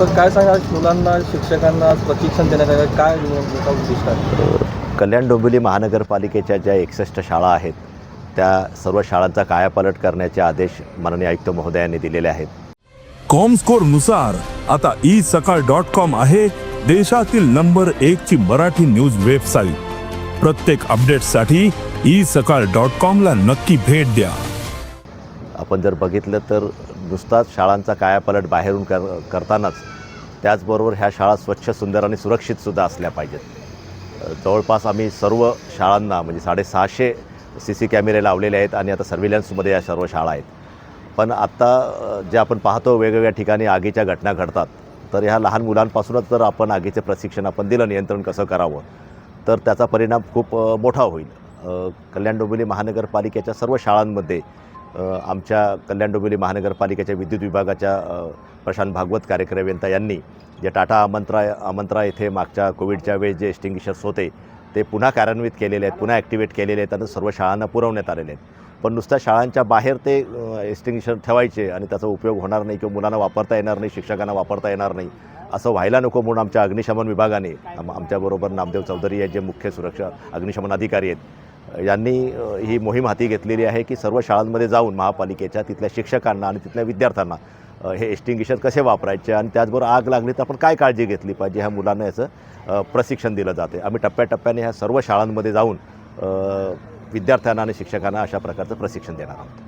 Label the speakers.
Speaker 1: तर काय सांगाल? मुलांना शिक्षकांना प्रशिक्षण देण्यात काय मोठा उद्दिष्ट आहे?
Speaker 2: कल्याण डोंबिवली महानगरपालिकेच्या ज्या एकसष्ट शाळा आहेत त्या सर्व शाळांचा कायापालट करण्याचे आदेश माननीय आयुक्त महोदयांनी दिलेले आहेत.
Speaker 3: कॉमस्कोरनुसार आता ई सकाळ डॉट कॉम आहे देशातील नंबर एक ची मराठी न्यूज वेबसाईट. प्रत्येक अपडेटसाठी ई सकाळ डॉट कॉम ला नक्की भेट द्या.
Speaker 2: आपण जर बघितलं तर नुसताच शाळांचा कायापालट बाहेरून कर करतानाच त्याचबरोबर ह्या शाळा स्वच्छ सुंदर आणि सुरक्षितसुद्धा असल्या पाहिजेत. जवळपास आम्ही सर्व शाळांना म्हणजे साडेसहाशे सी सी कॅमेरे लावलेले आहेत आणि आता सर्व्हिलन्समध्ये या सर्व शाळा आहेत. पण आत्ता जे आपण पाहतो वेगवेगळ्या ठिकाणी आगीच्या घटना घडतात तर ह्या लहान मुलांपासूनच जर आपण आगीचे प्रशिक्षण आपण दिलं नियंत्रण कसं करावं तर त्याचा परिणाम खूप मोठा होईल. कल्याण डोंबिवली महानगरपालिकेच्या सर्व शाळांमध्ये आमच्या कल्याण डोंबिवली महानगरपालिकेच्या विद्युत विभागाच्या प्रशांत भागवत कार्यक्रमयंता यांनी जे टाटा आमंत्रा आमंत्रा येथे मागच्या कोविडच्या वेळेस जे एक्स्टिंग्विशर्स होते ते पुन्हा कार्यान्वित केलेले आहेत पुन्हा ॲक्टिवेट केलेले आहेत आणि सर्व शाळांना पुरवण्यात आलेले आहेत. पण नुसत्या शाळांच्या बाहेर ते एक्स्टिंग्विशर ठेवायचे आणि त्याचा उपयोग होणार नाही किंवा मुलांना वापरता येणार नाही शिक्षकांना वापरता येणार नाही असं व्हायला नको म्हणून आमच्या अग्निशमन विभागाने आम आमच्याबरोबर नामदेव चौधरी आहेत जे मुख्य सुरक्षा अग्निशमन अधिकारी आहेत यांनी ही मोहीम हाती घेतलेली आहे की सर्व शाळांमध्ये जाऊन महापालिकेच्या तिथल्या शिक्षकांना आणि तिथल्या विद्यार्थ्यांना हे एक्स्टिंग्विशर कसे वापरायचे आणि त्याचबरोबर आग लागली तर आपण काय काळजी घेतली पाहिजे ह्या मुलांना याचं प्रशिक्षण दिलं जाते. आम्ही टप्प्याटप्प्याने ह्या सर्व शाळांमध्ये जाऊन विद्यार्थ्यांना आणि शिक्षकांना अशा प्रकारचं प्रशिक्षण देणार आहोत.